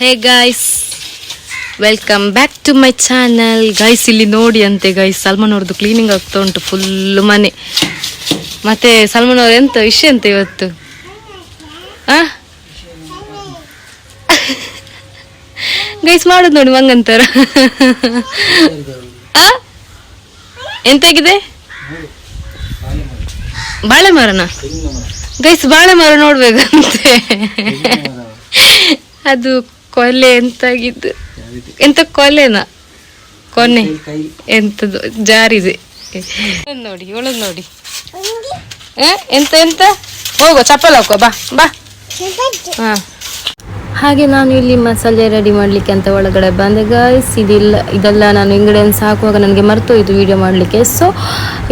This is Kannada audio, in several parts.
Hey guys welcome back to my channel guys ಇಲ್ಲಿ ನೋಡಿ ಅಂತೆ ಗೈಸ್ ಸಲ್ಮಾನ್ ಅವ್ರದ್ದು ಕ್ಲೀನಿಂಗ್ ಆಗ್ತಾ ಉಂಟು ಫುಲ್ ಮನೆ. ಮತ್ತೆ ಸಲ್ಮಾನ್ ಅವ್ರ ಎಂತ ವಿಷಯ ಅಂತ ಇವತ್ತು? ಗೈಸ್ ಮಾಡೋದು ನೋಡಿ ಮಂಗಂತರ ಎಂತಾಗಿದೆ? ಬಾಳೆ ಮರನ ಗೈಸ್ ಬಾಳೆ ಮರ ನೋಡ್ಬೇಕಂತೆ. ಅದು ಕೊಲೆ ಎಂತಾಗಿದ್ದು? ಎಂತ ಕೊಲೆನಾ? ಕೊನೆ. ಎಂತದು ಜಾರಿದೆ. ನೋಡಿ ಇವಳದ್ ನೋಡಿ. ಎಂತ ಎಂತ? ಹೋಗುವ ಚಪ್ಪಲ್ ಹಾಕುವ ಬಾ ಬಾ. ಹಾ. ಹಾಗೆ ನಾನು ಇಲ್ಲಿ ಮಸಾಲೆ ರೆಡಿ ಮಾಡಲಿಕ್ಕೆ ಅಂತ ಒಳಗಡೆ ಬಂದೆ. ಗಾಯ್ಸ್ ಇದಿಲ್ಲ, ಇದೆಲ್ಲ ನಾನು ಇಂಗ್ರೀಡಿಯೆಂಟ್ಸ್ ಹಾಕುವಾಗ ನನಗೆ ಮರ್ತೋಯ್ತು ವಿಡಿಯೋ ಮಾಡಲಿಕ್ಕೆ. ಸೊ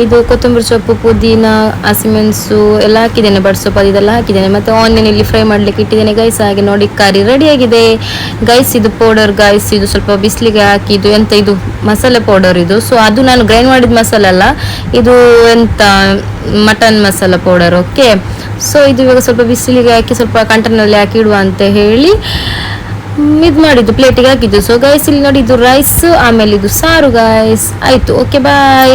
ಇದು ಕೊತ್ತಂಬರಿ ಸೊಪ್ಪು, ಪುದೀನ, ಹಸಿಮೆಣಸು ಎಲ್ಲ ಹಾಕಿದ್ದೇನೆ ಬಡ್ ಸೊಪ್ಪು ಇದೆಲ್ಲ ಹಾಕಿದ್ದೇನೆ. ಮತ್ತು ಆನಿಯನ್ ಇಲ್ಲಿ ಫ್ರೈ ಮಾಡಲಿಕ್ಕೆ ಇಟ್ಟಿದ್ದೇನೆ. ಗೈಸ್ ಹಾಗೆ ನೋಡಿ ಕರಿ ರೆಡಿಯಾಗಿದೆ ಗೈಸ್ ಇದು ಪೌಡರ್ ಗೈಸ್ ಇದು ಸ್ವಲ್ಪ ಬಿಸಿಲಿಗೆ ಹಾಕಿದ್ದು ಎಂತ, ಇದು ಮಸಾಲೆ ಪೌಡರ್ ಇದು. ಸೊ ಅದು ನಾನು ಗ್ರೈಂಡ್ ಮಾಡಿದ ಮಸಾಲೆ ಅಲ್ಲ, ಇದು ಎಂತ mutton masala powder okay so ಇದು ಇವಾಗ ಸ್ವಲ್ಪ ಬಿಸಿಲಿಗೆ ಹಾಕಿ, ಸ್ವಲ್ಪ ಕಂಟನಲ್ಲಿ ಹಾಕಿ ಇಡುವ ಅಂತ ಹೇಳಿ ಇದು ಮಾಡಿದ್ದು ಪ್ಲೇಟಿಗೆ ಹಾಕಿದ್ದು. ಸೊ ಗೈಸ್ ಇಲ್ಲಿ ನೋಡಿ ಇದು ರೈಸ್ ಆಮೇಲೆ ಇದು ಸಾರು ಗಾಯ್ಸ್ ಆಯ್ತು ಓಕೆ ಬಾಯ್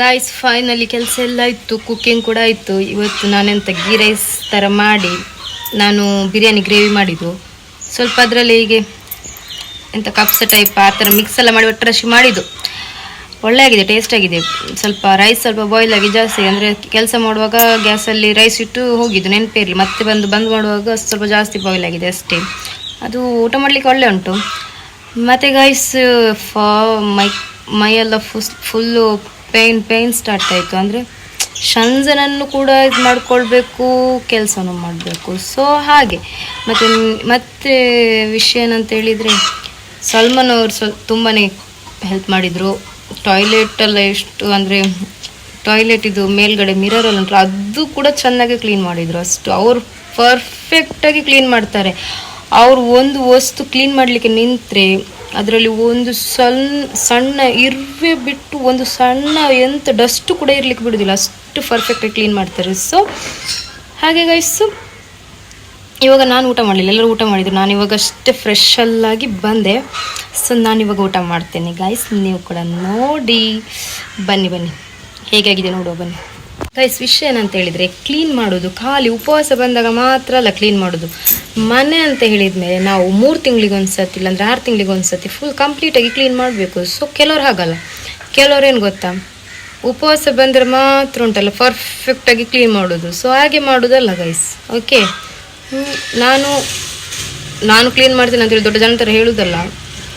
ಗಾಯ್ಸ್ ಫೈನಲಿ ಕೆಲಸ ಎಲ್ಲ ಇತ್ತು ಕುಕ್ಕಿಂಗ್ ಕೂಡ ಇತ್ತು ಇವತ್ತು ನಾನೆಂತ ಗೀ ರೈಸ್ ಥರ ಮಾಡಿ, ನಾನು ಬಿರಿಯಾನಿ ಗ್ರೇವಿ ಮಾಡಿದ್ದು. ಸ್ವಲ್ಪ ಅದರಲ್ಲಿ ಹೀಗೆ ಎಂಥ ಕಪ್ಸ ಟೈಪ್ ಆ ಥರ ಮಿಕ್ಸ್ ಎಲ್ಲ ಮಾಡಿ ಒಟ್ಟರಶಿ ಮಾಡಿದ್ದು. ಒಳ್ಳೆ ಆಗಿದೆ ಟೇಸ್ಟ್ ಆಗಿದೆ. ಸ್ವಲ್ಪ ರೈಸ್ ಸ್ವಲ್ಪ ಬಾಯ್ಲ್ ಆಗಿ ಜಾಸ್ತಿ ಅಂದರೆ ಕೆಲಸ ಮಾಡುವಾಗ ಗ್ಯಾಸಲ್ಲಿ ರೈಸ್ ಇಟ್ಟು ಹೋಗಿದ್ದು ನೆನಪೇ ಮತ್ತೆ ಬಂದು, ಬಂದ್ ಮಾಡುವಾಗ ಸ್ವಲ್ಪ ಜಾಸ್ತಿ ಬಾಯ್ಲ್ ಆಗಿದೆ ಅಷ್ಟೇ. ಅದು ಊಟ ಮಾಡಲಿಕ್ಕೆ ಒಳ್ಳೆ ಉಂಟು. ಮತ್ತು ಗೈಸ್ ಫಾ ಮೈ ಮೈಯೆಲ್ಲ ಫುಸ್ ಫುಲ್ಲು ಪೇಯ್ನ್ ಪೇಯ್ನ್ ಸ್ಟಾರ್ಟ್ ಆಯಿತು. ಅಂದರೆ ಶಂಜನನ್ನು ಕೂಡ ಇದು ಮಾಡಿಕೊಳ್ಬೇಕು, ಕೆಲಸನೂ ಮಾಡಬೇಕು. ಸೊ ಹಾಗೆ. ಮತ್ತು, ಮತ್ತೆ ವಿಷಯ ಏನಂತ ಹೇಳಿದರೆ, ಸಲ್ಮಾನ್ ಅವರು ಸ್ವಲ್ಪ ತುಂಬಾ ಹೆಲ್ಪ್ ಮಾಡಿದರು. ಟಾಯ್ಲೆಟ್ ಎಲ್ಲ ಎಷ್ಟು ಅಂದರೆ ಟಾಯ್ಲೆಟ್ ಇದು ಮೇಲ್ಗಡೆ ಮಿರರ್ ಎಲ್ಲ ಅದು ಕೂಡ ಚೆನ್ನಾಗಿ ಕ್ಲೀನ್ ಮಾಡಿದರು ಅಷ್ಟು. ಅವರು ಪರ್ಫೆಕ್ಟಾಗಿ ಕ್ಲೀನ್ ಮಾಡ್ತಾರೆ. ಅವ್ರು ಒಂದು ವಸ್ತು ಕ್ಲೀನ್ ಮಾಡಲಿಕ್ಕೆ ನಿಂತರೆ ಅದರಲ್ಲಿ ಒಂದು ಸಣ್ಣ ಸಣ್ಣ ಇರುವೆ ಬಿಟ್ಟು ಒಂದು ಸಣ್ಣ ಎಂಥ ಡಸ್ಟು ಕೂಡ ಇರಲಿಕ್ಕೆ ಬಿಡೋದಿಲ್ಲ. ಅಷ್ಟು ಪರ್ಫೆಕ್ಟಾಗಿ ಕ್ಲೀನ್ ಮಾಡ್ತಾರೆ. ಸೊ ಹಾಗೆ ಗೈಸು ಇವಾಗ ನಾನು ಊಟ ಮಾಡಲಿಲ್ಲ. ಎಲ್ಲರೂ ಊಟ ಮಾಡಿದ್ರು. ನಾನು ಇವಾಗ ಅಷ್ಟೇ ಫ್ರೆಶಲ್ಲಾಗಿ ಬಂದೆ. ಸೊ ನಾನು ಇವಾಗ ಊಟ ಮಾಡ್ತೇನೆ ಗಾಯ್ಸ್ ನೀವು ಕೂಡ ನೋಡಿ. ಬನ್ನಿ ಬನ್ನಿ. ಹೇಗಾಗಿದೆ ನೋಡುವ ಬನ್ನಿ. ಗೈಸ್ ವಿಷಯ ಏನಂತ ಹೇಳಿದರೆ ಕ್ಲೀನ್ ಮಾಡೋದು, ಖಾಲಿ ಉಪವಾಸ ಬಂದಾಗ ಮಾತ್ರ ಅಲ್ಲ ಕ್ಲೀನ್ ಮಾಡೋದು. ಮನೆ ಅಂತ ಹೇಳಿದ ಮೇಲೆ ನಾವು ಮೂರು ತಿಂಗಳಿಗೆ ಒಂದ್ಸತಿ ಇಲ್ಲಾಂದ್ರೆ ಆರು ತಿಂಗಳಿಗೆ ಒಂದ್ಸತಿ ಫುಲ್ ಕಂಪ್ಲೀಟಾಗಿ ಕ್ಲೀನ್ ಮಾಡಬೇಕು. ಸೊ ಕೆಲವ್ರು ಹಾಗಲ್ಲ. ಕೆಲವ್ರು ಏನು ಗೊತ್ತಾ? ಉಪವಾಸ ಬಂದರೆ ಮಾತ್ರ ಉಂಟಲ್ಲ ಪರ್ಫೆಕ್ಟಾಗಿ ಕ್ಲೀನ್ ಮಾಡೋದು. ಸೊ ಹಾಗೆ ಮಾಡೋದಲ್ಲ ಗೈಸ್ ಓಕೆ ನಾನು ನಾನು ಕ್ಲೀನ್ ಮಾಡ್ತೀನಿ ಅಂತೇಳಿ ದೊಡ್ಡ ಜನ ಥರ ಹೇಳುವುದಲ್ಲ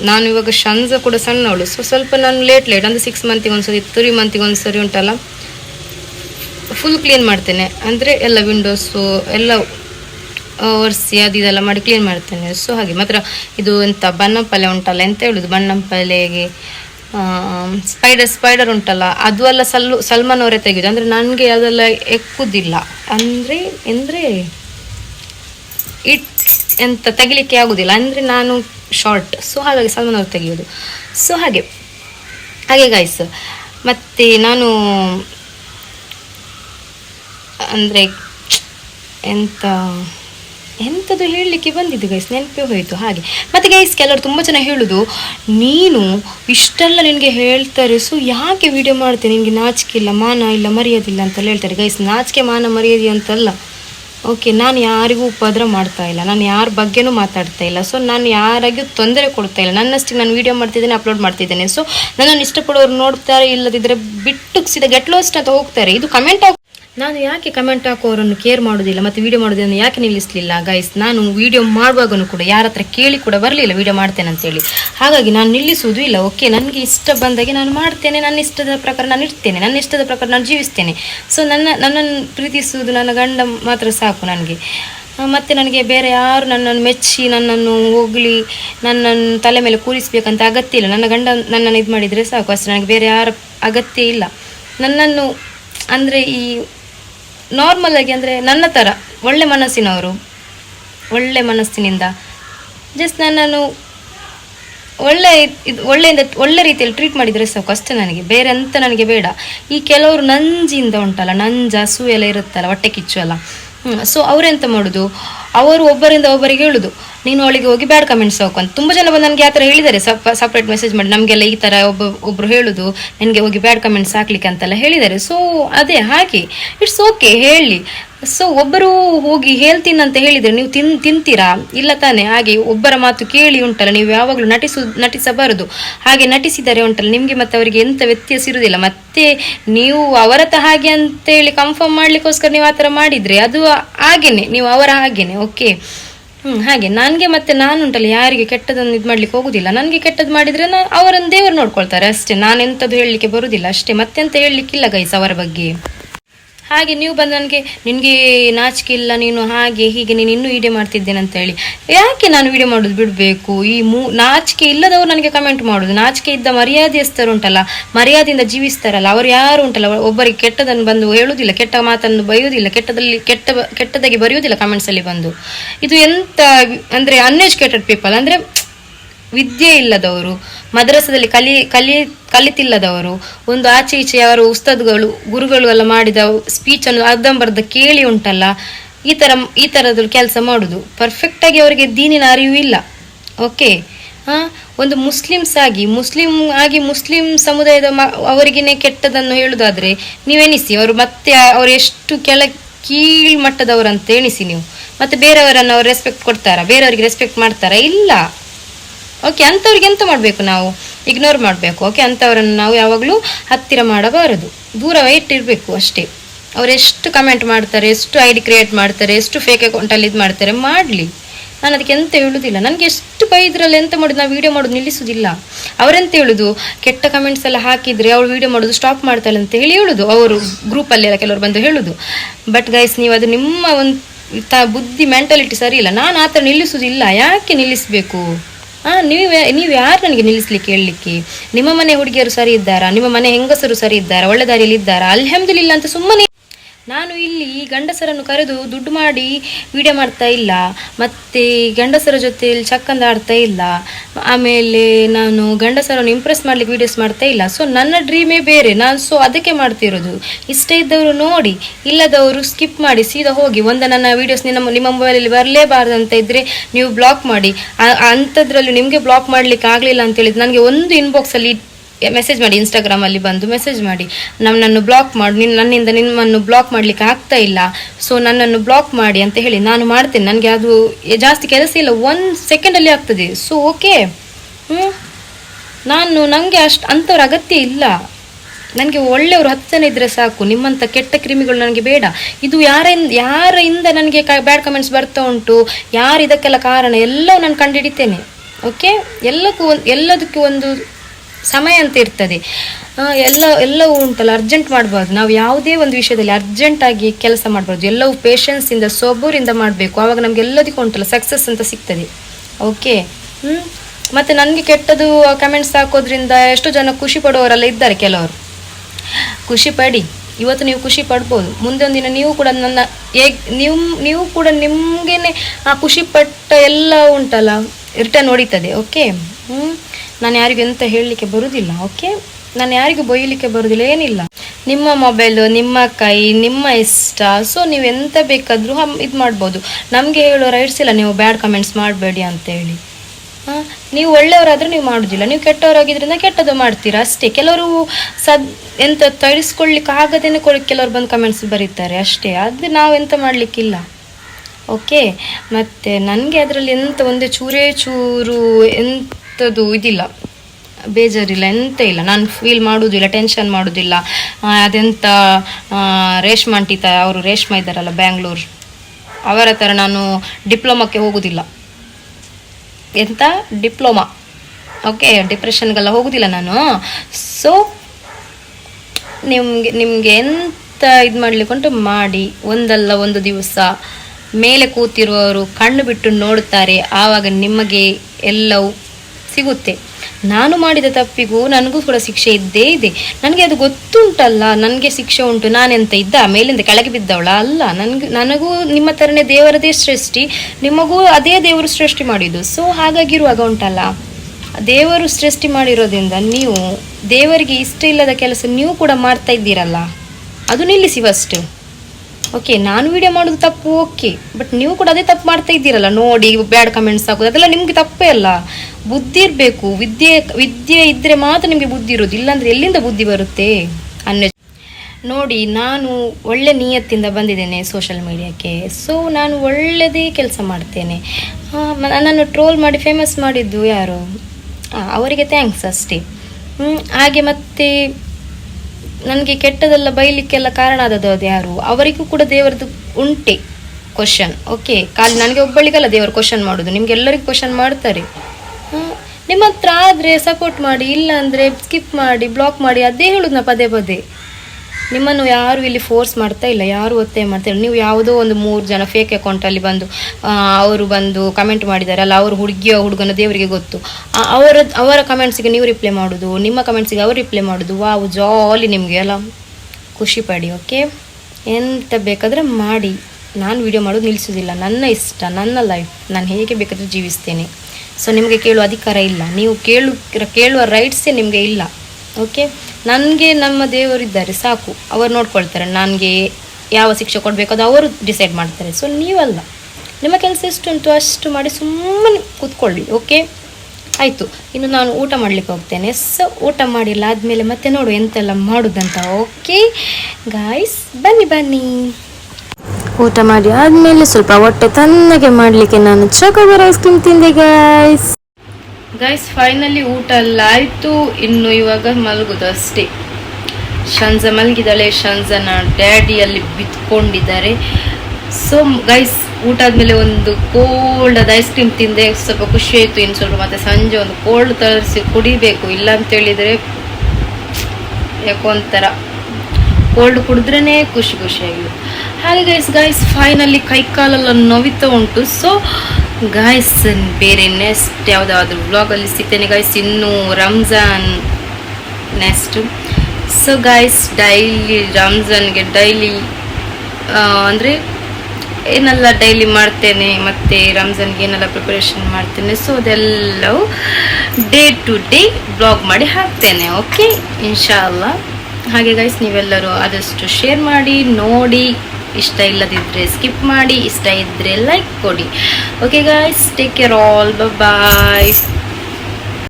ನಾನು ಇವಾಗ ಶಂಜ ಕೂಡ ಸಣ್ಣವಳು. ಸೊ ಸ್ವಲ್ಪ ನಾನು ಲೇಟ್ ಲೇಟ್ ಅಂದರೆ ಸಿಕ್ಸ್ ಮಂತಿಗೆ ಒಂದ್ಸರಿ ತ್ರೀ ಮಂತಿಗೆ ಒಂದ್ಸರಿ ಉಂಟಲ್ಲ? ಫುಲ್ ಕ್ಲೀನ್ ಮಾಡ್ತೇನೆ. ಅಂದರೆ ಎಲ್ಲ ವಿಂಡೋಸು ಎಲ್ಲ ಒರೆಸಿ ಅದು ಇದೆಲ್ಲ ಮಾಡಿ ಕ್ಲೀನ್ ಮಾಡ್ತೇನೆ. ಸೊ ಹಾಗೆ. ಮಾತ್ರ ಇದು ಎಂತ ಬನ್ನಪಲ್ಲೆ ಉಂಟಲ್ಲ? ಎಂತ ಹೇಳುದು? ಬನ್ನಪಲ್ಲೆಗೆ ಸ್ಪೈಡರ್ ಸ್ಪೈಡರ್ ಉಂಟಲ್ಲ? ಅದು ಎಲ್ಲ ಸಲ್ಲು, ಸಲ್ಮಾನ್ ಅವರೇ ತೆಗೆಯೋದು. ಅಂದರೆ ನನಗೆ ಅದೆಲ್ಲ ಎಕ್ಕುದಿಲ್ಲ. ಅಂದರೆ ಅಂದರೆ ಇಟ್ ಎಂತ ತೆಗಿಲಿಕ್ಕೆ ಆಗುದಿಲ್ಲ. ಅಂದರೆ ನಾನು ಶಾರ್ಟ್ ಸೊ ಹಾಗಾಗಿ ಸಲ್ಮಾನ್ ಅವ್ರು ತೆಗೆಯೋದು. ಸೊ ಹಾಗೆ. ಹಾಗೆ ಗಾಯ್ಸ್ ಮತ್ತು ನಾನು, ಅಂದರೆ ಎಂತ ಎಂಥದ್ದು ಹೇಳಲಿಕ್ಕೆ ಬಂದಿದ್ದು ಗೈಸ್ ನೆನಪೇ ಹೋಯಿತು. ಹಾಗೆ. ಮತ್ತೆ ಗೈಸ್ ಕೆಲವರು ತುಂಬ ಜನ ಹೇಳೋದು, ನೀನು ಇಷ್ಟೆಲ್ಲ ನಿನಗೆ ಹೇಳ್ತಾರೆ ಸೊ ಯಾಕೆ ವಿಡಿಯೋ ಮಾಡ್ತೀನಿ ನಿನಗೆ ನಾಚಿಕೆ ಇಲ್ಲ, ಮಾನ ಇಲ್ಲ ಮರ್ಯಾದಿಲ್ಲ ಅಂತೆಲ್ಲ ಹೇಳ್ತಾರೆ. ಗೈಸ್ ನಾಚಿಕೆ, ಮಾನ, ಮರ್ಯಾದೆ ಅಂತಲ್ಲ. ಓಕೆ ನಾನು ಯಾರಿಗೂ ಉಪದ್ರ ಮಾಡ್ತಾ ಇಲ್ಲ. ನಾನು ಯಾರ ಬಗ್ಗೆನೂ ಮಾತಾಡ್ತಾ ಇಲ್ಲ. ಸೊ ನಾನು ಯಾರಿಗೂ ತೊಂದರೆ ಕೊಡ್ತಾ ಇಲ್ಲ. ನನ್ನಷ್ಟಿಗೆ ನಾನು ವೀಡಿಯೋ ಮಾಡ್ತಿದ್ದೇನೆ ಅಪ್ಲೋಡ್ ಮಾಡ್ತಿದ್ದೇನೆ. ಸೊ ನನ್ನನ್ನು ಇಷ್ಟಪಡೋರು ನೋಡ್ತಾರೆ ಇಲ್ಲದಿದ್ದರೆ ಬಿಟ್ಟು ಸೀದಾ ಗೆಟ್ ಲೋಸ್ಟ್ ಅಂತ ಹೋಗ್ತಾರೆ. ಇದು ಕಮೆಂಟ್ ನಾನು ಯಾಕೆ ಕಮೆಂಟ್ ಹಾಕೋರನ್ನು ಕೇರ್ ಮಾಡೋದಿಲ್ಲ ಮತ್ತು ವೀಡಿಯೋ ಮಾಡೋದನ್ನು ಯಾಕೆ ನಿಲ್ಲಿಸಲಿಲ್ಲ? ಗೈಸ್ ನಾನು ವೀಡಿಯೋ ಮಾಡುವಾಗೂ ಕೂಡ ಯಾರ ಹತ್ರ ಕೇಳಿ ಕೂಡ ಬರಲಿಲ್ಲ ವೀಡಿಯೋ ಮಾಡ್ತೇನೆ ಅಂತೇಳಿ ಹಾಗಾಗಿ ನಾನು ನಿಲ್ಲಿಸುವುದು ಇಲ್ಲ. ಓಕೆ ನನಗೆ ಇಷ್ಟ ಬಂದಾಗೆ ನಾನು ಮಾಡ್ತೇನೆ. ನನ್ನ ಇಷ್ಟದ ಪ್ರಕಾರ ನಾನು ಇರ್ತೇನೆ ನನ್ನ ಇಷ್ಟದ ಪ್ರಕಾರ ನಾನು ಜೀವಿಸ್ತೇನೆ. ಸೊ ನನ್ನ, ನನ್ನನ್ನು ಪ್ರೀತಿಸುವುದು ನನ್ನ ಗಂಡ ಮಾತ್ರ ಸಾಕು ನನಗೆ. ಮತ್ತು ನನಗೆ ಬೇರೆ ಯಾರು ನನ್ನನ್ನು ಮೆಚ್ಚಿ, ನನ್ನನ್ನು ಹೋಗಲಿ, ನನ್ನನ್ನು ತಲೆ ಮೇಲೆ ಕೂರಿಸಬೇಕಂತ ಅಗತ್ಯ ಇಲ್ಲ. ನನ್ನ ಗಂಡ ನನ್ನನ್ನು ಇದು ಮಾಡಿದರೆ ಸಾಕು. ಅಷ್ಟೇ, ನನಗೆ ಬೇರೆ ಯಾರ ಅಗತ್ಯ ಇಲ್ಲ. ನನ್ನನ್ನು, ಅಂದರೆ ಈ ನಾರ್ಮಲ್ ಆಗಿ ಅಂದರೆ ನನ್ನ ಥರ ಒಳ್ಳೆ ಮನಸ್ಸಿನವರು, ಒಳ್ಳೆ ಮನಸ್ಸಿನಿಂದ. ಜಸ್ಟ್ ನನ್ನನ್ನು ಒಳ್ಳೆ ಇದು, ಒಳ್ಳೆಯಿಂದ, ಒಳ್ಳೆ ರೀತಿಯಲ್ಲಿ ಟ್ರೀಟ್ ಮಾಡಿದರೆ ಸಾಕು ಅಷ್ಟೇ ನನಗೆ, ಬೇರೆ ಅಂತ ನನಗೆ ಬೇಡ. ಈ ಕೆಲವರು ನಂಜಿಂದ ಉಂಟಲ್ಲ, ನಂಜ, ಹಸು ಎಲ್ಲ ಇರುತ್ತಲ್ಲ, ಹೊಟ್ಟೆ ಕಿಚ್ಚು ಅಲ್ಲ ಸೊ ಅವರೆಂತ ಮಾಡೋದು? ಅವರು ಒಬ್ಬರಿಂದ ಒಬ್ಬರಿಗೆ ಹೇಳುದು ನೀನು ಅವಳಿಗೆ ಹೋಗಿ ಬ್ಯಾಡ್ ಕಮೆಂಟ್ಸ್ ಹಾಕು ಅಂತ. ತುಂಬ ಜನ ಬಂದು ನನಗೆ ಆ ಥರ ಹೇಳಿದ್ದಾರೆ ಸಪ್ರೇಟ್ ಮೆಸೇಜ್ ಮಾಡಿ ನಮಗೆಲ್ಲ ಈ ಥರ ಒಬ್ಬ ಒಬ್ಬರು ಹೇಳುದು, ನನಗೆ ಹೋಗಿ ಬ್ಯಾಡ್ ಕಮೆಂಟ್ಸ್ ಹಾಕ್ಲಿಕ್ಕೆ ಅಂತೆಲ್ಲ ಹೇಳಿದ್ದಾರೆ. ಸೊ ಅದೇ, ಹಾಗೆ. ಇಟ್ಸ್ ಓಕೆ ಹೇಳಿ. ಸೊ ಒಬ್ಬರು ಹೋಗಿ ಹೇಳ್ತೀನಿ ಅಂತ ಹೇಳಿದ್ರೆ ನೀವು ತಿನ್, ತಿಂತೀರಾ? ಇಲ್ಲ ತಾನೆ? ಹಾಗೆ ಒಬ್ಬರ ಮಾತು ಕೇಳಿ ಉಂಟಲ್ಲ, ನೀವು ಯಾವಾಗಲೂ ನಟಿಸು, ನಟಿಸಬಾರದು. ಹಾಗೆ ನಟಿಸಿದರೆ ಉಂಟಲ್ಲ, ನಿಮಗೆ ಮತ್ತೆ ಅವರಿಗೆ ಎಂಥ ವ್ಯತ್ಯಾಸ ಇರುವುದಿಲ್ಲ. ಮತ್ತೆ ನೀವು ಅವರತ ಹಾಗೆ ಅಂತೇಳಿ ಕನ್ಫರ್ಮ್ ಮಾಡಲಿಕ್ಕೋಸ್ಕರ ನೀವು ಆ ಥರ ಮಾಡಿದರೆ ಅದು ಹಾಗೇನೆ, ನೀವು ಅವರ ಹಾಗೇನೆ ಓಕೆ ಹ್ಮ್, ಹಾಗೆ. ನನಗೆ ಮತ್ತೆ ನಾನುಂಟಲ್ಲ, ಯಾರಿಗೆ ಕೆಟ್ಟದನ್ನು ಇದು ಮಾಡ್ಲಿಕ್ಕೆ ಹೋಗುದಿಲ್ಲ. ನನಗೆ ಕೆಟ್ಟದ್ದು ಮಾಡಿದ್ರೆ ನಾ ಅವರನ್ನು ದೇವರು ನೋಡ್ಕೊಳ್ತಾರೆ ಅಷ್ಟೇ. ನಾನು ಎಂತದ್ದು ಹೇಳಲಿಕ್ಕೆ ಬರುದಿಲ್ಲ ಅಷ್ಟೇ. ಮತ್ತೆಂತ ಹೇಳಲಿಕ್ಕಿಲ್ಲ ಗೈಸ್ ಅವರ ಬಗ್ಗೆ. ಹಾಗೆ ನೀವು ಬಂದು ನನಗೆ, ನಿನಗೆ ನಾಚಿಕೆ ಇಲ್ಲ ನೀನು ಹಾಗೆ ಹೀಗೆ, ನೀನು ಇನ್ನೂ ವಿಡಿಯೋ ಮಾಡ್ತಿದ್ದೇನೆ ಅಂತ ಹೇಳಿ. ಯಾಕೆ ನಾನು ವಿಡಿಯೋ ಮಾಡೋದು ಬಿಡಬೇಕು? ಈ ಮೂ, ನಾಚಿಕೆ ಇಲ್ಲದವರು ನನಗೆ ಕಮೆಂಟ್ ಮಾಡೋದು. ನಾಚಿಕೆ ಇದ್ದ ಮರ್ಯಾದೆಸ್ತರು ಉಂಟಲ್ಲ, ಮರ್ಯಾದೆಯಿಂದ ಜೀವಿಸ್ತಾರಲ್ಲ, ಅವರು ಯಾರು ಉಂಟಲ್ಲ, ಒಬ್ಬರಿಗೆ ಕೆಟ್ಟದನ್ನು ಬಂದು ಹೇಳುವುದಿಲ್ಲ ಕೆಟ್ಟ ಮಾತನ್ನು ಬೈಯುವುದಿಲ್ಲ ಕೆಟ್ಟದಲ್ಲಿ, ಕೆಟ್ಟ, ಕೆಟ್ಟದಾಗಿ ಬರೆಯುವುದಿಲ್ಲ ಕಮೆಂಟ್ಸಲ್ಲಿ ಬಂದು. ಇದು ಎಂತ, ಅಂದರೆ ಅನ್ಎಜುಕೇಟೆಡ್ ಪೀಪಲ್ ಅಂದರೆ ವಿದ್ಯೆ ಇಲ್ಲದವರು, ಮದ್ರಸದಲ್ಲಿ ಕಲಿ ಕಲಿ, ಕಲಿತಿಲ್ಲದವರು, ಒಂದು ಆಚೆ ಈಚೆ ಅವರು ಉಸ್ತದ್ಗಳು, ಗುರುಗಳು ಎಲ್ಲ ಮಾಡಿದ ಸ್ಪೀಚನ್ನು ಅರ್ಧಂಬರ್ಧ ಕೇಳಿ ಉಂಟಲ್ಲ, ಈ ಥರ ಈ ಥರದ ಕೆಲಸ ಮಾಡೋದು. ಪರ್ಫೆಕ್ಟಾಗಿ ಅವರಿಗೆ ದೀನಿನ ಅರಿವು ಇಲ್ಲ. ಓಕೆ ಹಾಂ ಒಂದು ಮುಸ್ಲಿಮ್ಸ್ ಆಗಿ ಮುಸ್ಲಿಂ ಆಗಿ ಮುಸ್ಲಿಂ ಸಮುದಾಯದ ಮ ಅವರಿಗೇನೆ ಕೆಟ್ಟದನ್ನು ಹೇಳುದಾದ್ರೆ, ನೀವೆನಿಸಿ, ಅವರು ಮತ್ತೆ ಅವರು ಎಷ್ಟು ಕೆಳ ಕೀಳ್ ಮಟ್ಟದವರು ಅಂತ ಎಣಿಸಿ ನೀವು. ಮತ್ತೆ ಬೇರೆಯವರನ್ನು ಅವ್ರು ರೆಸ್ಪೆಕ್ಟ್ ಕೊಡ್ತಾರಾ? ಬೇರೆಯವರಿಗೆ ರೆಸ್ಪೆಕ್ಟ್ ಮಾಡ್ತಾರಾ? ಇಲ್ಲ. ಓಕೆ ಅಂಥವ್ರಿಗೆ ಎಂತ ಮಾಡಬೇಕು ನಾವು? ಇಗ್ನೋರ್ ಮಾಡಬೇಕು. ಓಕೆ ಅಂಥವ್ರನ್ನು ನಾವು ಯಾವಾಗಲೂ ಹತ್ತಿರ ಮಾಡಬಾರದು. ದೂರ ವೈಟ್ ಇರಬೇಕು ಅಷ್ಟೇ. ಎಷ್ಟು ಕಮೆಂಟ್ ಮಾಡ್ತಾರೆ, ಎಷ್ಟು ಐ ಡಿ ಕ್ರಿಯೇಟ್ ಮಾಡ್ತಾರೆ, ಎಷ್ಟು ಫೇಕ್ ಅಕೌಂಟಲ್ಲಿ ಇದು ಮಾಡ್ತಾರೆ ಮಾಡಲಿ. ನಾನು ಅದಕ್ಕೆ ಎಂತ ಹೇಳುವುದಿಲ್ಲ ನನಗೆ ಎಷ್ಟು ಬೈದ್ರಲ್ಲಿ ಎಂತ ಮಾಡೋದು? ನಾವು ವೀಡಿಯೋ ಮಾಡೋದು ನಿಲ್ಲಿಸುವುದಿಲ್ಲ ಅವರೆಂತ ಹೇಳುದು? ಕೆಟ್ಟ ಕಮೆಂಟ್ಸ್ ಎಲ್ಲ ಹಾಕಿದರೆ ಅವಳು ವಿಡಿಯೋ ಮಾಡೋದು ಸ್ಟಾಪ್ ಮಾಡ್ತಾಳೆ ಅಂತ ಹೇಳಿ ಹೇಳುದು. ಅವರು ಗ್ರೂಪಲ್ಲೆಲ್ಲ ಕೆಲವರು ಬಂದು ಹೇಳುದು. ಬಟ್ ಗೈಸ್ ನೀವು ಅದು ನಿಮ್ಮ ಒಂದು ಬುದ್ಧಿ ಮೆಂಟಾಲಿಟಿ ಸರಿ ಇಲ್ಲ. ನಾನು ಆ ಥರ ನಿಲ್ಲಿಸುವುದಿಲ್ಲ ಯಾಕೆ ನಿಲ್ಲಿಸಬೇಕು? ಆ, ನೀವು ನೀವು ಯಾರು ನನಗೆ ನಿಲ್ಲಿಸ್ಲಿಕ್ಕೆ ಹೇಳಲಿಕ್ಕೆ ನಿಮ್ಮ ಮನೆ ಹುಡುಗಿಯರು ಸರಿ ಇದ್ದಾರಾ? ನಿಮ್ಮ ಮನೆ ಹೆಂಗಸರು ಸರಿ ಇದ್ದಾರಾ? ಒಳ್ಳೆ ದಾರಿಯಲ್ಲಿ ಇದ್ದಾರಾ? ಅಲ್ಹಮ್ದುಲಿಲ್ಲ ಅಂತ ಸುಮ್ಮನೆ ನಾನು ಇಲ್ಲಿ ಗಂಡಸರನ್ನು ಕರೆದು ದುಡ್ಡು ಮಾಡಿ ವಿಡಿಯೋ ಮಾಡ್ತಾ ಇಲ್ಲ, ಮತ್ತೆ ಗಂಡಸರ ಜೊತೆ ಚಕ್ಕಂದ ಆಡ್ತಾ ಇಲ್ಲ, ಆಮೇಲೆ ನಾನು ಗಂಡಸರನ್ನು ಇಂಪ್ರೆಸ್ ಮಾಡ್ಲಿಕ್ಕೆ ವೀಡಿಯೋಸ್ ಮಾಡ್ತಾ ಇಲ್ಲ. ಸೊ ನನ್ನ ಡ್ರೀಮೇ ಬೇರೆ. ನಾನು ಸೊ ಅದಕ್ಕೆ ಮಾಡ್ತಿರೋದು ಇಷ್ಟ ಇದ್ದವರು ನೋಡಿ, ಇಲ್ಲದವರು ಸ್ಕಿಪ್ ಮಾಡಿ ಸೀದಾ ಹೋಗಿ ಒಂದು ನನ್ನ ವೀಡಿಯೋಸ್ ನಿಮ್ಮ ನಿಮ್ಮ ಮೊಬೈಲಲ್ಲಿ ಬರಲೇಬಾರ್ದು ಅಂತ ಇದ್ದರೆ ನೀವು ಬ್ಲಾಕ್ ಮಾಡಿ. ಅಂಥದ್ರಲ್ಲೂ ನಿಮಗೆ ಬ್ಲಾಕ್ ಮಾಡಲಿಕ್ಕೆ ಆಗಲಿಲ್ಲ ಅಂತ ಹೇಳಿದ್ರೆ ನನಗೆ ಒಂದು ಇನ್ಬಾಕ್ಸಲ್ಲಿ ಮೆಸೇಜ್ ಮಾಡಿ ಇನ್ಸ್ಟಾಗ್ರಾಮಲ್ಲಿ ಬಂದು ಮೆಸೇಜ್ ಮಾಡಿ. ನನ್ನನ್ನು ಬ್ಲಾಕ್ ಮಾಡಿ ನಿನ್ನ ನನ್ನಿಂದ ನಿಮ್ಮನ್ನು ಬ್ಲಾಕ್ ಮಾಡಲಿಕ್ಕೆ ಆಗ್ತಾ ಇಲ್ಲ. ಸೊ ನನ್ನನ್ನು ಬ್ಲಾಕ್ ಮಾಡಿ ಅಂತ ಹೇಳಿ ನಾನು ಮಾಡ್ತೇನೆ. ನನಗೆ ಅದು ಜಾಸ್ತಿ ಕೆಲಸ ಇಲ್ಲ. ಒಂದು ಸೆಕೆಂಡಲ್ಲಿ ಆಗ್ತದೆ. ಸೊ ಓಕೆ ನಾನು ನನಗೆ ಅಷ್ಟು ಅಂಥವ್ರ ಅಗತ್ಯ ಇಲ್ಲ. ನನಗೆ ಒಳ್ಳೆಯವರು ಹತ್ತು ಜನ ಇದ್ದರೆ ಸಾಕು. ನಿಮ್ಮಂಥ ಕೆಟ್ಟ ಕ್ರಿಮಿಗಳು ನನಗೆ ಬೇಡ. ಇದು ಯಾರಿಂದ ಯಾರಿಂದ ನನಗೆ ಕ ಬ್ಯಾಡ್ ಕಮೆಂಟ್ಸ್ ಬರ್ತಾ ಉಂಟು ಯಾರು ಇದಕ್ಕೆಲ್ಲ ಕಾರಣ ಎಲ್ಲವೂ ನಾನು ಕಂಡುಹಿಡಿತೇನೆ ಓಕೆ ಎಲ್ಲಕ್ಕೂ ಒಂದು ಎಲ್ಲದಕ್ಕೂ ಒಂದು ಸಮಯ ಅಂತ ಇರ್ತದೆ. ಎಲ್ಲ, ಎಲ್ಲವೂ ಉಂಟಲ್ಲ ಅರ್ಜೆಂಟ್ ಮಾಡಬಾರ್ದು ನಾವು ಯಾವುದೇ ಒಂದು ವಿಷಯದಲ್ಲಿ ಅರ್ಜೆಂಟಾಗಿ ಕೆಲಸ ಮಾಡಬಾರ್ದು ಎಲ್ಲವೂ ಪೇಷನ್ಸಿಂದ ಸೊಬೂರಿಂದ ಮಾಡಬೇಕು. ಆವಾಗ ನಮ್ಗೆ ಎಲ್ಲದಕ್ಕೂ ಉಂಟಲ್ಲ ಸಕ್ಸಸ್ ಅಂತ ಸಿಗ್ತದೆ. ಓಕೆ ಹ್ಞೂ ಮತ್ತು ನನಗೆ ಕೆಟ್ಟದು ಕಮೆಂಟ್ಸ್ ಹಾಕೋದ್ರಿಂದ ಎಷ್ಟೋ ಜನ ಖುಷಿ ಪಡುವವರೆಲ್ಲ ಇದ್ದಾರೆ ಕೆಲವರು. ಖುಷಿ ಪಡಿ. ಇವತ್ತು ನೀವು ಖುಷಿ ಪಡ್ಬೋದು. ಮುಂದೆ ಒಂದಿನ ನೀವು ಕೂಡ ನನ್ನ ಹೇಗ್ ನೀವು ನೀವು ಕೂಡ ನಿಮಗೇನೆ ಆ ಖುಷಿ ಪಟ್ಟ ಎಲ್ಲ ಉಂಟಲ್ಲ ರಿಟರ್ನ್ ಹೊಡಿತದೆ. ಓಕೆ ಹ್ಞೂ ನಾನು ಯಾರಿಗೂ ಎಂತ ಹೇಳಲಿಕ್ಕೆ ಬರುವುದಿಲ್ಲ ಓಕೆ ನಾನು ಯಾರಿಗೂ ಬೊಯ್ಯಲಿಕ್ಕೆ ಬರುವುದಿಲ್ಲ ಏನಿಲ್ಲ. ನಿಮ್ಮ ಮೊಬೈಲು ನಿಮ್ಮ ಕೈ, ನಿಮ್ಮ ಇಷ್ಟ ಸೊ ನೀವು ಎಂತ ಬೇಕಾದರೂ ಇದು ಮಾಡ್ಬೋದು. ನಮಗೆ ಹೇಳೋ ರೈಟ್ಸ್ ಇಲ್ಲ, ನೀವು ಬ್ಯಾಡ್ ಕಮೆಂಟ್ಸ್ ಮಾಡಬೇಡಿ ಅಂತೇಳಿ. ಹಾಂ? ನೀವು ಒಳ್ಳೆಯವರಾದ್ರೆ ನೀವು ಮಾಡೋದಿಲ್ಲ. ನೀವು ಕೆಟ್ಟವರಾಗಿದ್ದರಿಂದ ಕೆಟ್ಟದ್ದು ಮಾಡ್ತೀರಾ? ಅಷ್ಟೇ. ಕೆಲವರು ಸದ್, ಎಂತ ತಡಿಸ್ಕೊಳ್ಲಿಕ್ಕೆ ಆಗದೇನೆ ಕೊಡ ಕೆಲವರು ಬಂದು ಕಮೆಂಟ್ಸ್ ಬರೀತಾರೆ, ಅಷ್ಟೇ. ಅದು ನಾವು ಎಂತ ಮಾಡಲಿಕ್ಕಿಲ್ಲ. ಓಕೆ ಮತ್ತು ನನಗೆ ಅದರಲ್ಲಿ ಎಂತ, ಒಂದೇ ಚೂರೇ ಚೂರು ಎಂಥದ್ದು ಇದಿಲ್ಲ. ಬೇಜಾರಿಲ್ಲ, ಎಂತ ಇಲ್ಲ. ನಾನು ಫೀಲ್ ಮಾಡೋದಿಲ್ಲ ಟೆನ್ಷನ್ ಮಾಡೋದಿಲ್ಲ. ಅದೆಂತ ರೇಷ್ಮ ಅಂಟಿತ ಅವರು ರೇಷ್ಮ ಇದ್ದಾರಲ್ಲ ಬ್ಯಾಂಗ್ಳೂರು. ಅವರ ಥರ ನಾನು ಡಿಪ್ಲೊಮಾಕ್ಕೆ ಹೋಗೋದಿಲ್ಲ. ಎಂತ? ಡಿಪ್ಲೊಮಾ. ಓಕೆ, ಡಿಪ್ರೆಷನ್ಗೆಲ್ಲ ಹೋಗೋದಿಲ್ಲ ನಾನು. ಸೊ ನಿಮಗೆ ನಿಮಗೆ ಎಂತ ಇದು ಮಾಡ್ಲಿಕ್ಕೆ ಉಂಟು? ಮಾಡಿ. ಒಂದಲ್ಲ ಒಂದು ದಿವಸ. ಮೇಲೆ ಕೂತಿರುವವರು ಕಣ್ಣು ಬಿಟ್ಟು ನೋಡುತ್ತಾರೆ. ಆವಾಗ ನಿಮಗೆ ಎಲ್ಲವೂ ಸಿಗುತ್ತೆ. ನಾನು ಮಾಡಿದ ತಪ್ಪಿಗೂ ನನಗೂ ಕೂಡ ಶಿಕ್ಷೆ ಇದ್ದೇ ಇದೆ. ನನಗೆ ಅದು ಗೊತ್ತುಂಟಲ್ಲ, ನನಗೆ ಶಿಕ್ಷೆ ಉಂಟು, ನಾನೆಂತ ಇದ್ದ? ಮೇಲಿಂದ ಕೆಳಗೆ ಬಿದ್ದವಳ? ಅಲ್ಲ, ನನಗೆ, ನನಗೂ ನಿಮ್ಮ ಥರನೇ ದೇವರದೇ ಸೃಷ್ಟಿ, ನಿಮಗೂ ಅದೇ ದೇವರು ಸೃಷ್ಟಿ ಮಾಡಿದ್ದು. ಸೊ ಹಾಗಾಗಿರುವಾಗ ಉಂಟಲ್ಲ, ದೇವರು ಸೃಷ್ಟಿ ಮಾಡಿರೋದ್ರಿಂದ ನೀವು ದೇವರಿಗೆ ಇಷ್ಟ ಇಲ್ಲದ ಕೆಲಸ ನೀವು ಕೂಡ ಮಾಡ್ತಾ ಇದ್ದೀರಲ್ಲ? ಅದು ನಿಲ್ಲಿಸಿ ಫಸ್ಟ್ ಓಕೆ ನಾನು ವಿಡಿಯೋ ಮಾಡೋದು ತಪ್ಪು ಓಕೆ ಬಟ್ ನೀವು ಕೂಡ ಅದೇ ತಪ್ಪು ಮಾಡ್ತಾ ಇದ್ದೀರಲ್ಲ, ನೋಡಿ ಬ್ಯಾಡ್ ಕಮೆಂಟ್ಸ್ ಹಾಕೋದು, ಅದೆಲ್ಲ ನಿಮ್ಗೆ ತಪ್ಪೇ ಅಲ್ಲ. ಬುದ್ಧಿ ಇರಬೇಕು, ವಿದ್ಯೆ ವಿದ್ಯೆ ಇದ್ದರೆ ಮಾತ್ರ ನಿಮಗೆ ಬುದ್ಧಿ ಇರೋದು, ಇಲ್ಲಾಂದ್ರೆ ಎಲ್ಲಿಂದ ಬುದ್ಧಿ ಬರುತ್ತೆ? ಅನ್ನೋ ನೋಡಿ, ನಾನು ಒಳ್ಳೆ ನಿಯತ್ತಿಂದ ಬಂದಿದ್ದೇನೆ ಸೋಷಲ್ ಮೀಡಿಯಾಕ್ಕೆ ಸೊ ನಾನು ಒಳ್ಳೆಯದೇ ಕೆಲಸ ಮಾಡ್ತೇನೆ. ನಾನು ಟ್ರೋಲ್ ಮಾಡಿ ಫೇಮಸ್ ಮಾಡಿದ್ದು ಯಾರು? ಅವರಿಗೆ ಥ್ಯಾಂಕ್ಸ್ ಅಷ್ಟೇ. ಹಾಗೆ ಮತ್ತೆ ನನಗೆ ಕೆಟ್ಟದೆಲ್ಲ ಬೈಲಿಕ್ಕೆಲ್ಲ ಕಾರಣ ಆದದ್ದು ಅದು ಯಾರು? ಅವರಿಗೂ ಕೂಡ ದೇವರದ್ದು ಉಂಟೆ ಕ್ವಶನ್ ಓಕೆ ಖಾಲಿ ನನಗೆ ಒಬ್ಬಳಿಗಲ್ಲ ದೇವರು ಕ್ವಶನ್ ಮಾಡೋದು. ನಿಮ್ಗೆ ಎಲ್ಲರಿಗೂ ಕ್ವಶನ್ ಮಾಡ್ತಾರೆ. ನಿಮ್ಮ ಹತ್ರ ಆದರೆ ಸಪೋರ್ಟ್ ಮಾಡಿ ಇಲ್ಲ ಅಂದರೆ ಸ್ಕಿಪ್ ಮಾಡಿ ಬ್ಲಾಕ್ ಮಾಡಿ, ಅದೇ ಹೇಳೋದು ನಾ ಪದೇ ಪದೇ. ನಿಮ್ಮನ್ನು ಯಾರು ಇಲ್ಲಿ ಫೋರ್ಸ್ ಮಾಡ್ತಾ ಇಲ್ಲ, ಯಾರು ಒತ್ತೆ ಮಾಡ್ತಾ ಇಲ್ಲ. ನೀವು ಯಾವುದೋ ಒಂದು ಮೂರು ಜನ ಫೇಕ್ ಅಕೌಂಟಲ್ಲಿ ಬಂದು ಅವರು ಬಂದು ಕಮೆಂಟ್ ಮಾಡಿದ್ದಾರೆ ಅಲ್ಲ ಅವರು ಹುಡುಗಿಯ ಹುಡುಗನ ದೇವರಿಗೆ ಗೊತ್ತು. ಅವರ ಅವರ ಕಮೆಂಟ್ಸಿಗೆ ನೀವು ರಿಪ್ಲೈ ಮಾಡೋದು, ನಿಮ್ಮ ಕಮೆಂಟ್ಸಿಗೆ ಅವರು ರಿಪ್ಲೈ ಮಾಡೋದು. ವಾವ್ ಜಾಲಿ ನಿಮಗೆ ಅಲ್ಲ. ಖುಷಿ ಪಡಿ ಓಕೆ ಎಂತ ಬೇಕಾದರೆ ಮಾಡಿ. ನಾನು ವಿಡಿಯೋ ಮಾಡೋದು ನಿಲ್ಲಿಸೋದಿಲ್ಲ ನನ್ನ ಇಷ್ಟ, ನನ್ನ ಲೈಫ್ ನಾನು ಹೇಗೆ ಬೇಕಾದರೂ ಜೀವಿಸ್ತೇನೆ. ಸೊ ನಿಮಗೆ ಕೇಳುವ ಅಧಿಕಾರ ಇಲ್ಲ. ನೀವು ಕೇಳು, ಕೇಳುವ ರೈಟ್ಸೇ ನಿಮಗೆ ಇಲ್ಲ. ಓಕೆ ನನಗೆ ನಮ್ಮ ದೇವರಿದ್ದಾರೆ ಸಾಕು. ಅವರು ನೋಡ್ಕೊಳ್ತಾರೆ, ನನಗೆ ಯಾವ ಶಿಕ್ಷೆ ಕೊಡಬೇಕು ಅದು ಅವರು ಡಿಸೈಡ್ ಮಾಡ್ತಾರೆ. ಸೊ ನೀವಲ್ಲ. ನಿಮ್ಮ ಕೆಲಸ ಎಷ್ಟುಂಟು ಅಷ್ಟು ಮಾಡಿ ಸುಮ್ಮನೆ ಕೂತ್ಕೊಳ್ಳಿ ಓಕೆ ಆಯಿತು. ಇನ್ನು ನಾನು ಊಟ ಮಾಡಲಿಕ್ಕೆ ಹೋಗ್ತೇನೆ. ಸೊ ಊಟ ಮಾಡಿಲ್ಲ ಆದಮೇಲೆ ಮತ್ತೆ ನೋಡು ಎಂತೆಲ್ಲ ಮಾಡೋದಂತ ಓಕೆ ಗಾಯ್ಸ್ ಬನ್ನಿ ಬನ್ನಿ. ಊಟ ಮಾಡಿ ಆದಮೇಲೆ ಸ್ವಲ್ಪ ಹೊಟ್ಟೆ ತನ್ನಗೆ ಮಾಡಲಿಕ್ಕೆ ನಾನು ಚಕೋಬರ್ ಐಸ್ ಕ್ರೀಮ್ ತಿಂದೆ ಗಾಯ್ಸ್ ಗೈಸ್ ಫೈನಲಿ ಊಟ ಎಲ್ಲ ಆಯಿತು. ಇನ್ನು ಇವಾಗ ಮಲಗೋದು ಅಷ್ಟೇ ಶಂಜ ಮಲಗಿದಾಳೆ ಶಂಜನ ಡ್ಯಾಡಿಯಲ್ಲಿ ಬಿತ್ಕೊಂಡಿದ್ದಾರೆ. ಸೊ ಗೈಸ್ ಊಟ ಆದಮೇಲೆ ಒಂದು ಕೋಲ್ಡ್ ಅದು ಐಸ್ ಕ್ರೀಮ್ ತಿಂದೆ. ಸ್ವಲ್ಪ ಖುಷಿ ಆಯಿತು. ಇನ್ನು ಸ್ವಲ್ಪ ಮತ್ತೆ ಸಂಜೆ ಒಂದು ಕೋಲ್ಡ್ ತರಿಸಿ ಕುಡಿಬೇಕು. ಇಲ್ಲ ಅಂತ ಹೇಳಿದರೆ ಯಾಕೋ ಒಂಥರ ಕೋಲ್ಡ್ ಕುಡಿದ್ರೇ ಖುಷಿ ಖುಷಿಯಾಗಿದೆ ಹಾಗೆ ಗೈಸ್ ಗೈಸ್ ಫೈನಲಿ ಕೈ ಕಾಲೆಲ್ಲ ನೋವಿತಾ ಉಂಟು. ಸೊ ಗಾಯ್ಸ್ ಬೇರೆ ನೆಕ್ಸ್ಟ್ ಯಾವುದಾದ್ರೂ ವ್ಲಾಗಲ್ಲಿ ಸಿಗ್ತೇನೆ ಗಾಯ್ಸ್ ಇನ್ನು Ramzan next so guys daily ರಂಜಾನ್ಗೆ daily ಅಂದರೆ ಏನೆಲ್ಲ ಡೈಲಿ ಮಾಡ್ತೇನೆ, ಮತ್ತು ರಂಜಾನ್ಗೆ ಏನೆಲ್ಲ ಪ್ರಿಪರೇಷನ್ ಮಾಡ್ತೇನೆ. ಸೊ ಅದೆಲ್ಲವೂ ಡೇ ಟು ಡೇ ಬ್ಲಾಗ್ ಮಾಡಿ ಹಾಕ್ತೇನೆ ಓಕೆ ಇನ್ಶಾಲ್ಲ ಹಾಗೆ ಗೈಸ್ ನೀವೆಲ್ಲರೂ ಆದಷ್ಟು ಶೇರ್ ಮಾಡಿ, ನೋಡಿ ಇಷ್ಟ ಇಲ್ಲದಿದ್ದರೆ ಸ್ಕಿಪ್ ಮಾಡಿ ಇಷ್ಟ ಇದ್ದರೆ ಲೈಕ್ ಕೊಡಿ. Okay guys take care all bye